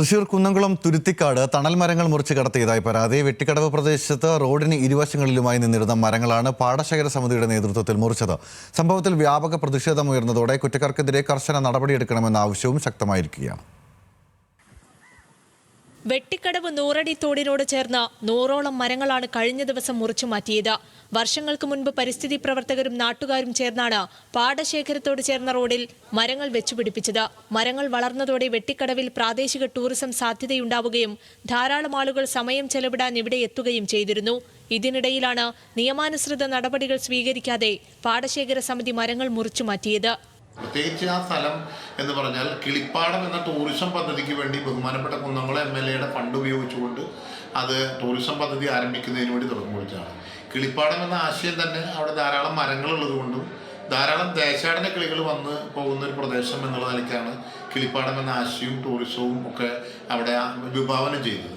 തൃശൂർ കുന്നംകുളം തുരുത്തിക്കാട് തണൽ മരങ്ങൾ മുറിച്ച് കടത്തിയതായി പരാതി. വെട്ടിക്കടവ് പ്രദേശത്ത് റോഡിന് ഇരുവശങ്ങളിലുമായി നിന്നിരുന്ന മരങ്ങളാണ് പാടശേഖര സമിതിയുടെ നേതൃത്വത്തിൽ മുറിച്ചത്. സംഭവത്തിൽ വ്യാപക പ്രതിഷേധമുയർന്നതോടെ കുറ്റക്കാർക്കെതിരെ കർശന നടപടിയെടുക്കണമെന്ന ആവശ്യവും ശക്തമായിരിക്കുകയാണ്. വെട്ടിക്കടവ് നൂറടി തോടിനോട് ചേർന്ന നൂറോളം മരങ്ങളാണ് കഴിഞ്ഞ ദിവസം മുറിച്ചു മാറ്റിയത്. വർഷങ്ങൾക്ക് മുൻപ് പരിസ്ഥിതി പ്രവർത്തകരും നാട്ടുകാരും ചേർന്നാണ് പാടശേഖരത്തോട് ചേർന്ന റോഡിൽ മരങ്ങൾ വെച്ചുപിടിപ്പിച്ചത്. മരങ്ങൾ വളർന്നതോടെ വെട്ടിക്കടവിൽ പ്രാദേശിക ടൂറിസം സാധ്യതയുണ്ടാവുകയും ധാരാളം ആളുകൾ സമയം ചെലവിടാൻ ഇവിടെ എത്തുകയും ചെയ്തിരുന്നു. ഇതിനിടയിലാണ് നിയമാനുസൃത നടപടികൾ സ്വീകരിക്കാതെ പാടശേഖര സമിതി മരങ്ങൾ മുറിച്ചു മാറ്റിയത്. പ്രത്യേകിച്ച് ആ സ്ഥലം എന്ന് പറഞ്ഞാൽ കിളിപ്പാടം എന്ന ടൂറിസം പദ്ധതിക്ക് വേണ്ടി ബഹുമാനപ്പെട്ട കുന്നംകുളം എം എൽ എയുടെ ഫണ്ട് ഉപയോഗിച്ചുകൊണ്ട് അത് ടൂറിസം പദ്ധതി ആരംഭിക്കുന്നതിന് വേണ്ടി തുടക്കം കുറിച്ചാണ് കിളിപ്പാടം എന്ന ആശയം തന്നെ അവിടെ ധാരാളം മരങ്ങളുള്ളത് കൊണ്ടും ധാരാളം ദേശാടന കിളികൾ വന്ന് പോകുന്ന ഒരു പ്രദേശം എന്നുള്ള നിലയ്ക്കാണ് കിളിപ്പാടം എന്ന ആശയവും ടൂറിസവും ഒക്കെ അവിടെ വിഭാവനം ചെയ്തത്.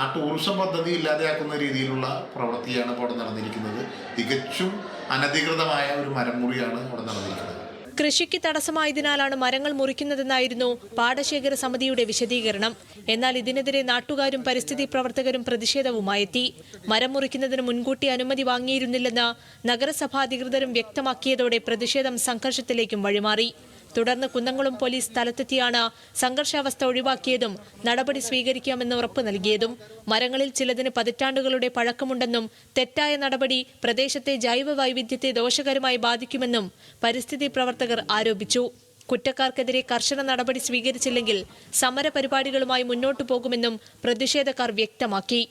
ആ ടൂറിസം പദ്ധതി ഇല്ലാതെയാക്കുന്ന രീതിയിലുള്ള പ്രവൃത്തിയാണ് അവിടെ നടന്നിരിക്കുന്നത്. തികച്ചും അനധികൃതമായ ഒരു മരമുറിയാണ് അവിടെ നടന്നിരിക്കുന്നത്. കൃഷിക്ക് തടസ്സമായതിനാലാണ് മരങ്ങൾ മുറിക്കുന്നതെന്നായിരുന്നു പാടശേഖര സമിതിയുടെ വിശദീകരണം. എന്നാൽ ഇതിനെതിരെ നാട്ടുകാരും പരിസ്ഥിതി പ്രവർത്തകരും പ്രതിഷേധവുമായെത്തി. മരം മുറിക്കുന്നതിന് മുൻകൂട്ടി അനുമതി വാങ്ങിയിരുന്നില്ലെന്ന് നഗരസഭാ അധികൃതരും വ്യക്തമാക്കിയതോടെ പ്രതിഷേധം സംഘർഷത്തിലേക്കും വഴിമാറി. തുടർന്ന് കുന്നംകുളം പോലീസ് സ്ഥലത്തെത്തിയാണ് സംഘർഷാവസ്ഥ ഒഴിവാക്കിയതും നടപടി സ്വീകരിക്കാമെന്ന് ഉറപ്പ് നൽകിയതും മരങ്ങളിൽ ചിലതിന് പതിറ്റാണ്ടുകളുടെ പഴക്കമുണ്ടെന്നും തെറ്റായ നടപടി പ്രദേശത്തെ ജൈവ വൈവിധ്യത്തെ ദോഷകരമായി ബാധിക്കുമെന്നും പരിസ്ഥിതി പ്രവർത്തകർ ആരോപിച്ചു. കുറ്റക്കാർക്കെതിരെ കർശന നടപടി സ്വീകരിച്ചില്ലെങ്കിൽ സമരപരിപാടികളുമായി മുന്നോട്ടു പോകുമെന്നും പ്രതിഷേധക്കാർ വ്യക്തമാക്കി.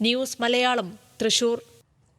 ന്യൂസ് മലയാളം തൃശൂർ.